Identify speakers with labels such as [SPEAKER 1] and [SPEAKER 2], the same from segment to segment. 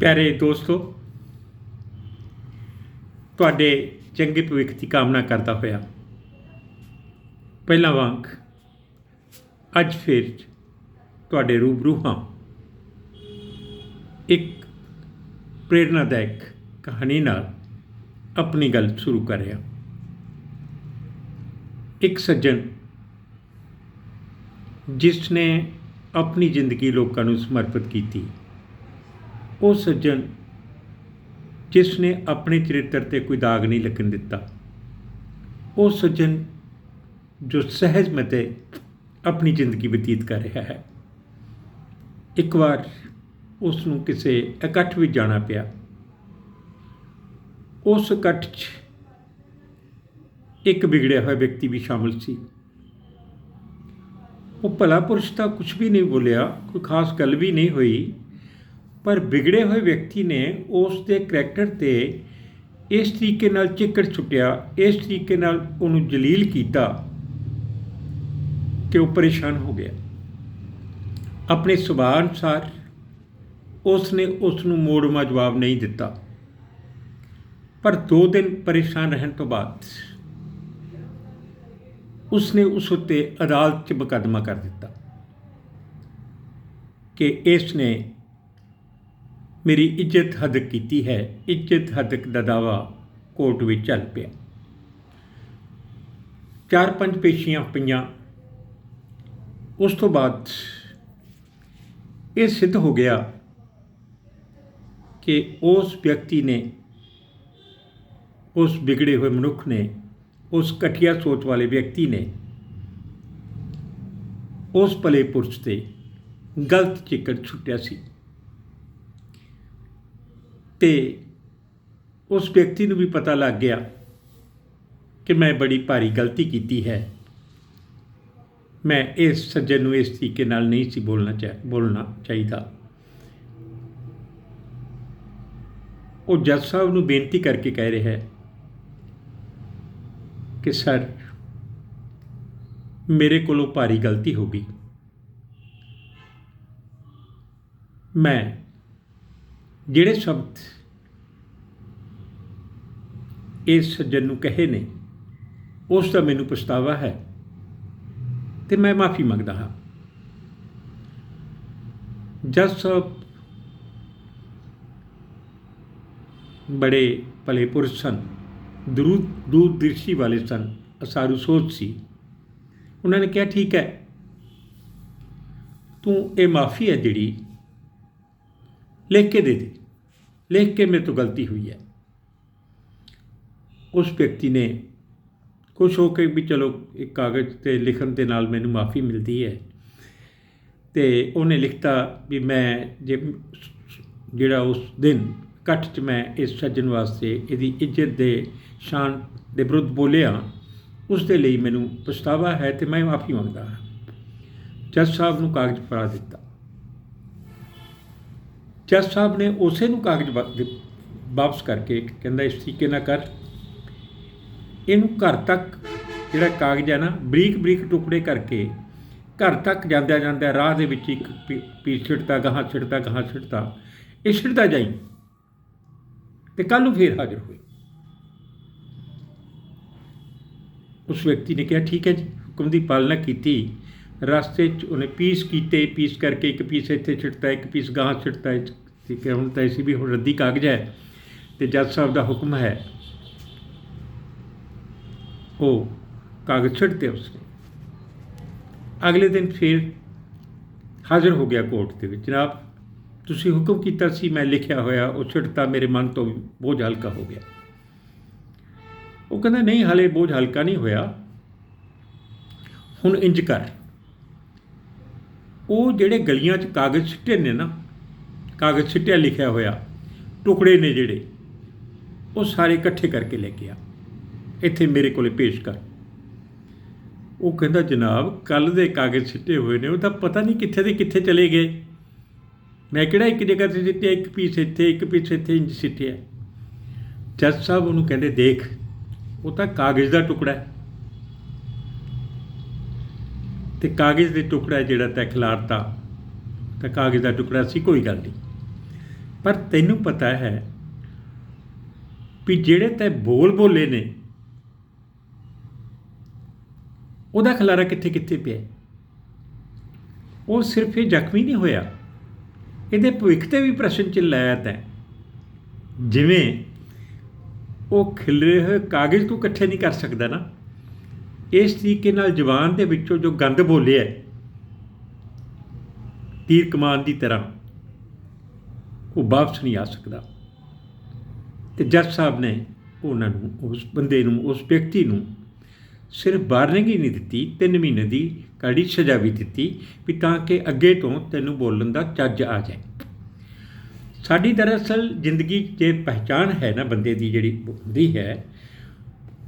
[SPEAKER 1] ਪਿਆਰੇ ਦੋਸਤੋ, ਤੁਹਾਡੇ ਚੰਗੇ ਭਵਿੱਖ ਦੀ ਕਾਮਨਾ ਕਰਦਾ ਹੋਇਆ, ਪਹਿਲਾਂ ਵਾਂਗ ਅੱਜ ਫਿਰ ਤੁਹਾਡੇ ਰੂਬਰੂ ਹਾਂ ਇੱਕ ਪ੍ਰੇਰਨਾਦਾਇਕ ਕਹਾਣੀ ਨਾਲ ਆਪਣੀ ਗੱਲ ਸ਼ੁਰੂ ਕਰ ਰਿਹਾ। ਇੱਕ ਸੱਜਣ ਜਿਸ ਨੇ ਆਪਣੀ ਜ਼ਿੰਦਗੀ ਲੋਕਾਂ ਨੂੰ ਸਮਰਪਿਤ ਕੀਤੀ। ਉਹ ਸੱਜਣ ਜਿਸ ਨੇ ਆਪਣੇ ਚਰਿੱਤਰ ਤੇ ਕੋਈ ਦਾਗ ਨਹੀਂ ਲੱਗਣ ਦਿੱਤਾ। ਉਹ ਸੱਜਣ ਜੋ ਸਹਿਜ ਮਤੇ ਆਪਣੀ ਜ਼ਿੰਦਗੀ ਬਤੀਤ ਕਰ ਰਿਹਾ ਹੈ। ਇੱਕ ਵਾਰ ਉਸ ਨੂੰ ਕਿਸੇ ਇਕੱਠ ਵਿੱਚ ਜਾਣਾ ਪਿਆ। ਉਸ ਇਕੱਠ 'ਚ ਇੱਕ ਵਿਗੜਿਆ ਹੋਇਆ ਵਿਅਕਤੀ ਵੀ ਸ਼ਾਮਲ ਸੀ। ਉਹ ਭਲਾ ਪੁਰਸ਼ ਤਾਂ ਕੁਝ ਵੀ ਨਹੀਂ ਬੋਲਿਆ, ਕੋਈ ਖਾਸ ਗੱਲ ਵੀ ਨਹੀਂ ਹੋਈ। ਪਰ ਵਿਗੜੇ ਹੋਏ ਵਿਅਕਤੀ ਨੇ ਉਸ ਦੇ ਕਰੈਕਟਰ ਤੇ ਇਸ ਤਰੀਕੇ ਨਾਲ ਚਿੱਕੜ ਛੁੱਟਿਆ ਇਸ ਤਰੀਕੇ ਨਾਲ ਉਹਨੂੰ ਜਲੀਲ ਕੀਤਾ ਕਿ ਉਹ ਪਰੇਸ਼ਾਨ ਹੋ ਗਿਆ। ਆਪਣੇ ਸੁਭਾਅ ਅਨੁਸਾਰ ਉਸ ਨੇ ਉਸ ਨੂੰ ਮੋੜਮਾ ਜਵਾਬ ਨਹੀਂ ਦਿੱਤਾ। ਪਰ 2 ਦਿਨ ਪਰੇਸ਼ਾਨ ਰਹਿਣ ਤੋਂ ਬਾਅਦ ਉਸ ਨੇ ਉਸ ਉੱਤੇ ਅਦਾਲਤ 'ਚ ਮੁਕੱਦਮਾ ਕਰ ਦਿੱਤਾ ਕਿ ਇਸ ਨੇ ਮੇਰੀ ਇੱਜ਼ਤ ਹਦਕ ਕੀਤੀ ਹੈ, ਇੱਜ਼ਤ ਹਦਕ ਦਾ ਦਾਵਾ ਕੋਰਟ ਵਿੱਚ ਚੱਲ ਪਿਆ। ਚਾਰ ਪੰਜ ਪੇਸ਼ੀਆਂ ਪਈਆਂ। ਉਸ ਤੋਂ ਬਾਅਦ ਇਹ ਸਿੱਧ ਹੋ ਗਿਆ ਕਿ ਉਸ ਵਿਅਕਤੀ ਨੇ, ਉਸ ਵਿਗੜੇ ਹੋਏ ਮਨੁੱਖ ਨੇ, ਉਸ ਕਠੀਆ ਸੋਚ ਵਾਲੇ ਵਿਅਕਤੀ ਨੇ ਉਸ ਭਲੇ ਪੁਰਸ਼ ਤੇ ਗਲਤ ਚਿੱਕੜ ਛੁੱਟਿਆ ਸੀ। ਤੇ ਉਸ ਵਿਅਕਤੀ ਨੂੰ ਵੀ ਪਤਾ ਲੱਗ ਗਿਆ ਕਿ ਮੈਂ ਬੜੀ ਭਾਰੀ ਗਲਤੀ ਕੀਤੀ ਹੈ। ਮੈਂ ਇਸ ਸੱਜਣ ਨੂੰ ਇਸ ਤਰੀਕੇ ਨਾਲ ਨਹੀਂ ਸੀ ਬੋਲਣਾ ਚਾਹ ਬੋਲਣਾ ਚਾਹੀਦਾ। ਉਹ ਜੱਜ ਸਾਹਿਬ ਨੂੰ ਬੇਨਤੀ ਕਰਕੇ ਕਹਿ ਰਿਹਾ ਹੈ ਕਿ, ਸਰ, ਮੇਰੇ ਕੋਲੋਂ ਭਾਰੀ ਗਲਤੀ ਹੋ ਗਈ। ਮੈਂ ਜਿਹੜੇ ਸ਼ਬਦ ਇਸ ਸੱਜਣ ਨੂੰ ਕਹੇ ਨੇ, ਉਸ ਦਾ ਮੈਨੂੰ ਪਛਤਾਵਾ ਹੈ ਤੇ ਮੈਂ ਮਾਫੀ ਮੰਗਦਾ ਹਾਂ। ਜੱਜ ਸਾਹਿਬ ਬੜੇ ਭਲੇ ਪੁਰਸ਼ ਸਨ ਦੂਰ ਦੂਰ ਵਾਲੇ ਸਨ, ਅਸਾਰੂ ਸੋਚ ਸੀ। ਉਹਨਾਂ ਨੇ ਕਿਹਾ, ਠੀਕ ਹੈ, ਤੂੰ ਇਹ ਮਾਫੀ ਹੈ ਜਿਹੜੀ ਲਿਖ ਕੇ ਦੇ ਦੇ। ਲਿਖ ਕੇ ਮੇਰੇ ਤੋਂ ਗਲਤੀ ਹੋਈ ਹੈ। ਉਸ ਵਿਅਕਤੀ ਨੇ ਖੁਸ਼ ਹੋ ਕੇ ਵੀ ਚਲੋ ਇੱਕ ਕਾਗਜ਼ ਤੇ ਲਿਖਣ ਦੇ ਨਾਲ ਮੈਨੂੰ ਮਾਫੀ ਮਿਲਦੀ ਹੈ। ਤੇ ਉਹਨੇ ਲਿਖਤਾ ਵੀ ਮੈਂ ਜੇ ਜਿਹੜਾ ਉਸ ਦਿਨ ਇਕੱਠ 'ਚ ਮੈਂ ਇਸ ਸੱਜਣ ਵਾਸਤੇ ਇਹਦੀ ਇੱਜ਼ਤ ਦੇ ਸ਼ਾਨ ਦੇ ਵਿਰੁੱਧ ਬੋਲਿਆ, ਉਸ ਦੇ ਲਈ ਮੈਨੂੰ ਪਛਤਾਵਾ ਹੈ ਤੇ ਮੈਂ ਮਾਫੀ ਮੰਗਦਾ ਹਾਂ। ਜੱਜ ਸਾਹਿਬ ਨੂੰ ਕਾਗਜ਼ ਫੜਾ ਦਿੱਤਾ। ਜੱਜ ਸਾਹਿਬ ਨੇ ਉਸੇ ਨੂੰ ਕਾਗਜ਼ ਵਾ- ਵਾਪਸ ਕਰਕੇ ਕਹਿੰਦਾ ਇਸ ਤਰੀਕੇ ਨਾਲ ਕਰ। ਇਹਨੂੰ ਘਰ ਤੱਕ ਜਿਹੜਾ ਕਾਗਜ਼ ਹੈ ਨਾ ਬਰੀਕ ਬਰੀਕ ਟੁਕੜੇ ਕਰਕੇ ਘਰ ਤੱਕ ਜਾਂਦਿਆਂ ਜਾਂਦਿਆਂ ਰਾਹ ਦੇ ਵਿੱਚ ਇੱਕ ਪੀ- ਪੀਸ ਛਿੜਦਾ ਗਾਹਾਂ ਛਿੜਦਾ ਗਾਹਾਂ ਛਿੜਦਾ ਇਹ ਛਿੜਦਾ ਜਾਈ ਤੇ ਕੱਲ ਨੂੰ ਫੇਰ ਹਾਜ਼ਰ ਹੋਏ। ਉਸ ਵਿਅਕਤੀ ਨੇ ਕਿਹਾ, ਠੀਕ ਹੈ ਜੀ, ਹੁਕਮ ਦੀ ਪਾਲਣਾ ਕੀਤੀ। ਰਸਤੇ 'ਚ ਉਹਨੇ ਪੀਸ ਕੀਤੇ ਪੀਸ ਕਰਕੇ ਇੱਕ ਪੀਸ ਇੱਥੇ ਛਿੜਤਾ, ਇੱਕ ਪੀਸ ਗਾਹਾਂ ਛਿੜਤਾ ਠੀਕ ਹੈ, ਹੁਣ ਤਾਂ ਐਸੀ ਵੀ ਹੁਣ ਰੱਦੀ ਕਾਗਜ਼ ਹੈ ਤੇ ਜੱਜ ਸਾਹਿਬ ਦਾ ਹੁਕਮ ਹੈ ਉਹ ਕਾਗਜ਼ ਛਿੜਤੇ ਉਸਨੇ ਅਗਲੇ ਦਿਨ ਫਿਰ ਹਾਜ਼ਰ ਹੋ ਗਿਆ ਕੋਰਟ ਦੇ ਵਿੱਚ। ਜਨਾਬ, ਤੁਸੀਂ ਹੁਕਮ ਕੀਤਾ ਸੀ, ਮੈਂ ਲਿਖਿਆ ਹੋਇਆ, ਉਹ ਛਿੜਤਾ ਮੇਰੇ ਮਨ ਤੋਂ ਬੋਝ ਹਲਕਾ ਹੋ ਗਿਆ। ਉਹ ਕਹਿੰਦਾ, ਨਹੀਂ, ਹਲੇ ਬੋਝ ਹਲਕਾ ਨਹੀਂ ਹੋਇਆ। ਹੁਣ ਇੰਜ ਕਰ। ਉਹ ਜਿਹੜੇ ਗਲੀਆਂ 'ਚ ਕਾਗਜ਼ ਸਿੱਟੇ ਨੇ ਨਾ, ਕਾਗਜ਼ ਸਿੱਟਿਆ ਲਿਖਿਆ ਹੋਇਆ, ਟੁਕੜੇ ਨੇ ਜਿਹੜੇ, ਉਹ ਸਾਰੇ ਇਕੱਠੇ ਕਰਕੇ ਲੈ ਕੇ ਆ। ਇੱਥੇ ਮੇਰੇ ਕੋਲੇ ਪੇਸ਼ ਕਰ। ਉਹ ਕਹਿੰਦਾ, ਜਨਾਬ ਕੱਲ ਦੇ ਕਾਗਜ਼ ਸਿੱਟੇ ਹੋਏ ਨੇ, ਉਹ ਤਾਂ ਪਤਾ ਨਹੀਂ ਕਿੱਥੇ ਦੇ ਕਿੱਥੇ ਚਲੇ ਗਏ। ਮੈਂ ਕਿਹੜਾ ਇੱਕ ਜਗ੍ਹਾ ਤੇ ਸਿੱਟਿਆ, ਇੱਕ ਪੀਸ ਇੱਥੇ, ਇੱਕ ਪੀਸ ਇੱਥੇ ਇੰਜ ਸਿੱਟਿਆ? ਜੱਜ ਸਾਹਿਬ ਉਹਨੂੰ ਕਹਿੰਦੇ, ਦੇਖ, ਉਹ ਤਾਂ ਕਾਗਜ਼ ਦਾ ਟੁਕੜਾ ਹੈ। ਤੇ ਕਾਗਜ਼ ਦੇ ਟੁਕੜਾ ਜਿਹੜਾ ਤੈ ਖਿਲਾਰਤਾ, ਤਾਂ ਕਾਗਜ਼ ਦਾ ਟੁਕੜਾ ਸੀ, ਕੋਈ ਗੱਲ ਨਹੀਂ। ਪਰ ਤੈਨੂੰ ਪਤਾ ਹੈ ਵੀ ਜਿਹੜੇ ਤੈ ਬੋਲ ਬੋਲੇ ਨੇ, ਉਹਦਾ ਖਲਾਰਾ ਕਿੱਥੇ ਕਿੱਥੇ ਪਿਆ? ਉਹ ਸਿਰਫ ਇਹ ਜ਼ਖਮੀ ਨਹੀਂ ਹੋਇਆ। ਇਹਦੇ ਭਵਿੱਖ ਤੇ ਵੀ ਪ੍ਰਸ਼ਨ ਚਿੰਨ੍ਹ ਲਾਇਆ ਜਿਵੇਂ ਉਹ ਖਿਲਰੇ ਹੋਏ ਕਾਗਜ਼ ਤੂੰ ਇਕੱਠੇ ਨਹੀਂ ਕਰ ਸਕਦਾ ਨਾ। ਇਸ ਤਰੀਕੇ ਨਾਲ ਜ਼ੁਬਾਨ ਦੇ ਵਿੱਚੋਂ ਜੋ ਗੰਦ ਬੋਲਿਆ ਹੈ, ਤੀਰ ਕਮਾਨ ਦੀ ਤਰ੍ਹਾਂ ਉਹ ਵਾਪਸ ਨਹੀਂ ਆ ਸਕਦਾ। ਤੇ ਜੱਜ ਸਾਹਿਬ ਨੇ ਉਹਨਾਂ ਨੂੰ ਉਸ ਬੰਦੇ ਨੂੰ ਉਸ ਵਿਅਕਤੀ ਨੂੰ ਸਿਰਫ ਵਾਰਨਿੰਗ ਹੀ ਨਹੀਂ ਦਿੱਤੀ 3 ਮਹੀਨੇ ਦੀ ਕੜੀ ਸਜ਼ਾ ਵੀ ਦਿੱਤੀ ਵੀ ਤਾਂ ਕਿ ਅੱਗੇ ਤੋਂ ਤੈਨੂੰ ਬੋਲਣ ਦਾ ਚੱਜ ਆ ਜਾਏ। ਸਾਡੀ ਦਰਅਸਲ ਜ਼ਿੰਦਗੀ 'ਚ ਜੇ ਪਹਿਚਾਨ ਹੈ ਨਾ ਬੰਦੇ ਦੀ ਜਿਹੜੀ ਹੁੰਦੀ ਹੈ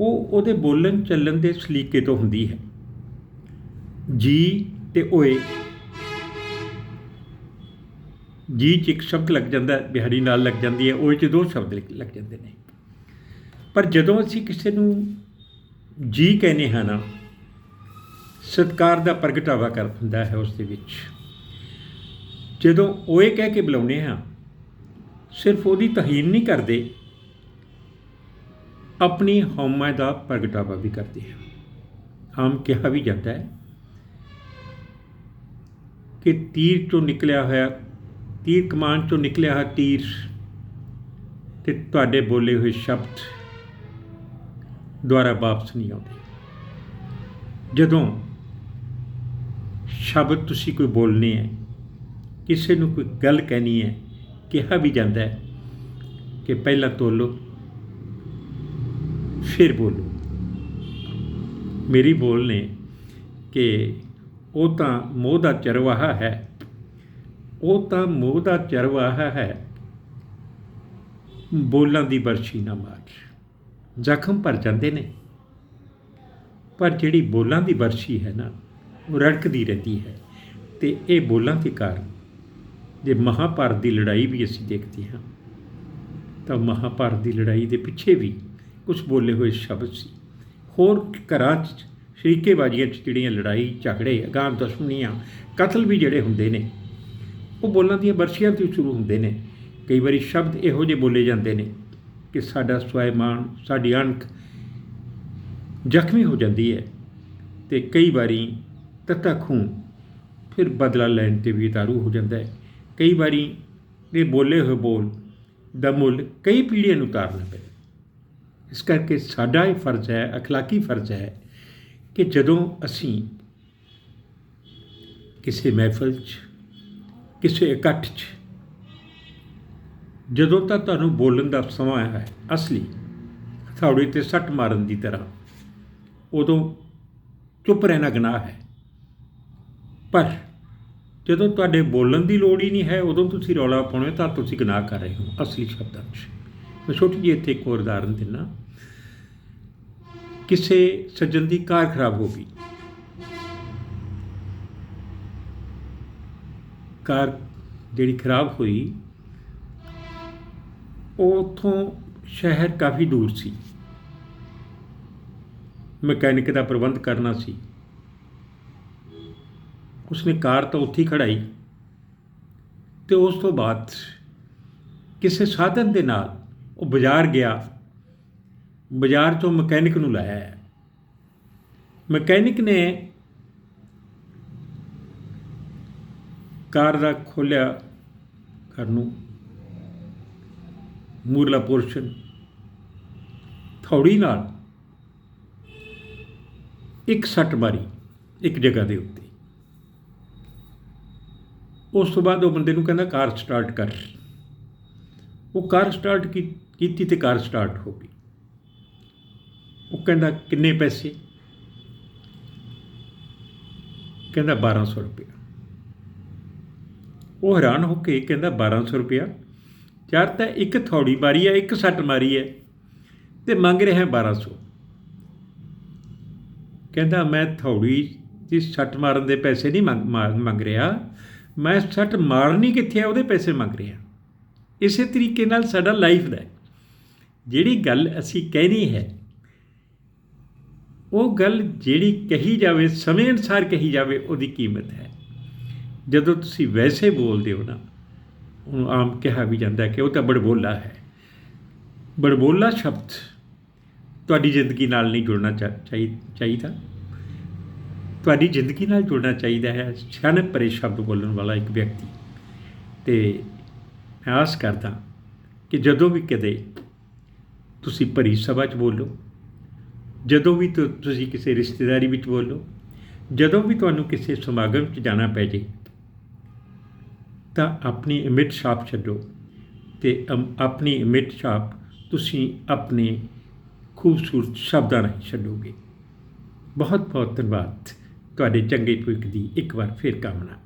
[SPEAKER 1] ਉਹ ਉਹਦੇ ਬੋਲਣ ਚੱਲਣ ਦੇ ਸਲੀਕੇ ਤੋਂ ਹੁੰਦੀ ਹੈ। ਜੀ ਤੇ ਓਏ। ਜੀ ਚ ਇੱਕ ਸ਼ਬਦ ਲੱਗ ਜਾਂਦਾ ਹੈ, ਬਿਹਾਰੀ ਨਾਲ ਲੱਗ ਜਾਂਦੀ ਹੈ ਓਏ ਚ ਦੋ ਸ਼ਬਦ ਲਿਖ- ਲੱਗ ਜਾਂਦੇ ਨੇ। ਪਰ ਜਦੋਂ ਅਸੀਂ ਕਿਸੇ ਨੂੰ ਜੀ ਕਹਿੰਦੇ ਹਾਂ ਨਾ ਸਤਕਾਰ ਦਾ ਪ੍ਰਗਟਾਵਾ ਕਰ ਹੁੰਦਾ ਹੈ ਉਸ ਦੇ ਵਿੱਚ। ਜਦੋਂ ਓਏ ਕਹਿ ਕੇ ਬੁਲਾਉਂਦੇ ਹਾਂ ਸਿਰਫ ਉਹਦੀ ਤਹੀਨ ਨਹੀਂ ਕਰਦੇ ਆਪਣੀ ਹਉਮੈ ਦਾ ਪ੍ਰਗਟਾਵਾ ਵੀ ਕਰਦੇ ਹਾਂ। ਆਮ ਕਿਹਾ ਵੀ ਜਾਂਦਾ ਹੈ ਕਿ ਤੀਰ ਚੋਂ ਨਿਕਲਿਆ ਹੋਇਆ, ਤੀਰ ਕਮਾਨ ਚੋਂ ਨਿਕਲਿਆ ਹੋਇਆ ਤੀਰ ਤੇ ਤੁਹਾਡੇ ਬੋਲੇ ਹੋਏ ਸ਼ਬਦ ਦੁਆਰਾ ਵਾਪਸ ਨਹੀਂ ਆਉਂਦੇ। ਜਦੋਂ ਸ਼ਬਦ ਤੁਸੀਂ ਕੋਈ ਬੋਲਨੇ ਹੈ, ਕਿਸੇ ਨੂੰ ਕੋਈ ਗੱਲ ਕਹਿਣੀ ਹੈ, ਕਿਹਾ ਵੀ ਜਾਂਦਾ ਹੈ ਕਿ ਪਹਿਲਾਂ ਤੋਲੋ। ਫਿਰ ਬੋਲੋ। ਮੇਰੀ ਬੋਲ ਨੇ ਕਿ ਉਹ ਤਾਂ ਮੋਹ ਦਾ ਚਰਵਾਹਾ ਹੈ। ਉਹ ਤਾਂ ਮੋਹ ਦਾ ਚਰਵਾਹਾ ਹੈ। ਬੋਲਾਂ ਦੀ ਬਰਛੀ ਨਾ ਮਾਰ। ਜ਼ਖਮ ਭਰ ਜਾਂਦੇ ਨੇ। ਪਰ ਜਿਹੜੀ ਬੋਲਾਂ ਦੀ ਬਰਛੀ ਹੈ ਨਾ, ਉਹ ਰੜਕਦੀ ਰਹਿੰਦੀ ਹੈ। ਤੇ ਇਹ ਬੋਲਾਂ ਦੇ ਕਾਰਨ ਜੇ ਮਹਾਭਾਰਤ ਦੀ ਲੜਾਈ ਵੀ ਅਸੀਂ ਦੇਖਦੇ ਹਾਂ, ਤਾਂ ਮਹਾਭਾਰਤ ਦੀ ਲੜਾਈ ਦੇ ਪਿੱਛੇ ਵੀ ਕੁਝ ਬੋਲੇ ਹੋਏ ਸ਼ਬਦ ਸੀ। ਹੋਰ ਘਰਾਂ 'ਚ ਸ਼ਰੀਕੇਬਾਜ਼ੀਆਂ 'ਚ ਜਿਹੜੀਆਂ ਲੜਾਈ, ਝਗੜੇ, ਅਗਾਂਹ ਦੁਸ਼ਮਣੀਆਂ, ਕਤਲ ਵੀ ਜਿਹੜੇ ਹੁੰਦੇ ਨੇ, ਉਹ ਬੋਲਾਂ ਦੀਆਂ ਬਰਛੀਆਂ ਤੋਂ ਸ਼ੁਰੂ ਹੁੰਦੇ ਨੇ। ਕਈ ਵਾਰੀ ਸ਼ਬਦ ਇਹੋ ਜਿਹੇ ਬੋਲੇ ਜਾਂਦੇ ਨੇ ਕਿ ਸਾਡਾ ਸਵੈਮਾਨ ਸਾਡੀ ਅਣਖ ਜ਼ਖਮੀ ਹੋ ਜਾਂਦੀ ਹੈ ਤੇ ਕਈ ਵਾਰੀ ਤੱਤਾ ਖੂਨ ਫਿਰ ਬਦਲਾ ਲੈਣ ਤੇ ਵੀ ਤਾਰੂ ਹੋ ਜਾਂਦਾ ਹੈ। ਕਈ ਵਾਰੀ ਇਹ ਬੋਲੇ ਹੋਏ ਬੋਲ ਦਾ ਮੁੱਲ ਕਈ ਪੀੜ੍ਹੀਆਂ ਨੂੰ ਉਤਾਰਨਾ ਪੈਂਦਾ ਇਸ ਕਰਕੇ ਸਾਡਾ ਇਹ ਫਰਜ਼ ਹੈ اخلاقی ਫਰਜ਼ ਹੈ ਕਿ ਜਦੋਂ ਅਸੀਂ ਕਿਸੇ ਮਹਿਫਲ 'ਚ ਕਿਸੇ ਇਕੱਠ 'ਚ ਜਦੋਂ ਤੱਕ ਤੁਹਾਨੂੰ ਬੋਲਣ ਦਾ ਸਮਾਂ ਹੈ ਅਸਲੀ ਹਥੌੜੇ ਤੇ ਸੱਟ ਮਾਰਨ ਦੀ ਤਰ੍ਹਾਂ ਉਦੋਂ ਚੁੱਪ ਰਹਿਣਾ ਗੁਨਾਹ ਹੈ ਪਰ ਜਦੋਂ ਤੁਹਾਡੇ ਬੋਲਣ ਦੀ ਲੋੜ ਹੀ ਨਹੀਂ ਹੈ ਉਦੋਂ ਤੁਸੀਂ ਰੌਲਾ ਪਾਉਣੇ ਤਾਂ ਤੁਸੀਂ ਗੁਨਾਹ ਕਰ ਰਹੇ ਹੋ ਅਸਲੀ ਸ਼ਬਦਾਂ 'ਚ ਮੈਂ ਛੋਟੀ ਜਿਹੀ ਇੱਥੇ ਇੱਕ ਹੋਰ ਉਦਾਹਰਨ ਦਿੰਨਾ ਕਿਸੇ ਸੱਜਣ ਦੀ ਕਾਰ ਖਰਾਬ ਹੋ ਗਈ। ਕਾਰ ਜਿਹੜੀ ਖਰਾਬ ਹੋਈ, ਉਹ ਉੱਥੋਂ ਸ਼ਹਿਰ ਕਾਫੀ ਦੂਰ ਸੀ। ਮਕੈਨਿਕ ਦਾ ਪ੍ਰਬੰਧ ਕਰਨਾ ਸੀ। ਉਸਨੇ ਕਾਰ ਤਾਂ ਉੱਥੇ ਹੀ ਖੜਾਈ ਤੇ ਉਸ ਤੋਂ ਬਾਅਦ ਕਿਸੇ ਸਾਧਨ ਦੇ ਨਾਲ ਉਹ ਬਾਜ਼ਾਰ ਗਿਆ। ਬਾਜ਼ਾਰ ਤੋਂ ਮਕੈਨਿਕ ਨੂੰ ਲਾਇਆ ਮਕੈਨਿਕ ਨੇ ਕਾਰ ਦਾ ਖੋਲਿਆ ਘਰ ਨੂੰ। ਮੂਰਲਾ ਪੋਰਸ਼ਨ ਥੌੜੀ ਨਾਲ ਇੱਕ ਸੱਟ ਮਾਰੀ ਇੱਕ ਜਗ੍ਹਾ ਦੇ ਉੱਤੇ। ਉਸ ਤੋਂ ਬਾਅਦ ਉਹ ਬੰਦੇ ਨੂੰ ਕਹਿੰਦਾ ਕਾਰ ਸਟਾਰਟ ਕਰ। ਉਹ ਕਾਰ ਸਟਾਰਟ ਕੀਤੀ ਤੇ ਕਾਰ ਸਟਾਰਟ ਹੋ ਗਈ। ਉਹ ਕਹਿੰਦਾ, ਕਿੰਨੇ ਪੈਸੇ? ਕਹਿੰਦਾ 1200 ਰੁਪਏ ਉਹ ਹੈਰਾਨ ਹੋ ਕੇ ਕਹਿੰਦਾ 1200 ਰੁਪਇਆ? ਚਾਰ ਤਾਂ ਇੱਕ ਥੌੜੀ ਮਾਰੀ ਹੈ ਇੱਕ ਸੱਟ ਮਾਰੀ ਹੈ ਤੇ ਮੰਗ ਰਿਹਾ 1200 ਕਹਿੰਦਾ, ਮੈਂ ਥੌੜੀ ਦੀ ਸੱਟ ਮਾਰਨ ਦੇ ਪੈਸੇ ਨਹੀਂ ਮੰਗ ਮੰਗ ਰਿਹਾ। ਮੈਂ ਸੱਟ ਮਾਰਨੀ ਕਿੱਥੇ ਆ? ਉਹਦੇ ਪੈਸੇ ਮੰਗ ਰਿਹਾ। ਇਸੇ ਤਰੀਕੇ ਨਾਲ ਸਾਡਾ ਲਾਈਫ ਦਾ ਜਿਹੜੀ ਗੱਲ ਅਸੀਂ ਕਹਿਣੀ ਹੈ, ਉਹ ਗੱਲ ਜਿਹੜੀ ਕਹੀ ਜਾਵੇ, ਸਮੇਂ ਅਨੁਸਾਰ ਕਹੀ ਜਾਵੇ, ਉਹਦੀ ਕੀਮਤ ਹੈ। ਜਦੋਂ ਤੁਸੀਂ ਵੈਸੇ ਬੋਲਦੇ ਹੋ ਨਾ, ਉਹਨੂੰ ਆਮ ਕਿਹਾ ਵੀ ਜਾਂਦਾ ਕਿ ਉਹ ਤਾਂ ਬੜਬੋਲਾ ਹੈ। ਬੜਬੋਲਾ ਸ਼ਬਦ ਤੁਹਾਡੀ ਜ਼ਿੰਦਗੀ ਨਾਲ ਨਹੀਂ ਜੁੜਨਾ ਚਾ- ਚਾਹੀ- ਚਾਹੀਦਾ। ਤੁਹਾਡੀ ਜ਼ਿੰਦਗੀ ਨਾਲ ਜੁੜਨਾ ਚਾਹੀਦਾ ਹੈ ਸਿਆਣਪ ਭਰੇ ਸ਼ਬਦ ਬੋਲਣ ਵਾਲਾ ਇੱਕ ਵਿਅਕਤੀ। ਤੇ ਮੈਂ ਆਸ ਕਰਦਾ ਕਿ ਜਦੋਂ ਵੀ ਕਦੇ ਤੁਸੀਂ ਭਰੀ ਸਭਾ 'ਚ ਬੋਲੋ। ਜਦੋਂ ਵੀ ਤੁਸੀਂ ਕਿਸੇ ਰਿਸ਼ਤੇਦਾਰੀ ਵਿੱਚ ਬੋਲੋ, ਜਦੋਂ ਵੀ ਤੁਹਾਨੂੰ ਕਿਸੇ ਸਮਾਗਮ 'ਚ ਜਾਣਾ ਪੈ ਜੇ, ਤਾਂ ਆਪਣੀ ਇਮੇਜ ਛਾਪ ਛੱਡੋ ਤੇ ਆਪਣੀ ਇਮੇਜ ਛਾਪ ਤੁਸੀਂ ਆਪਣੇ ਖੂਬਸੂਰਤ ਸ਼ਬਦਾਂ ਰਾਹੀਂ ਛੱਡੋਗੇ। ਬਹੁਤ ਬਹੁਤ ਧੰਨਵਾਦ। ਤੁਹਾਡੇ ਚੰਗੇ ਭਵਿੱਖ ਦੀ ਇੱਕ ਵਾਰ ਫਿਰ ਕਾਮਨਾ।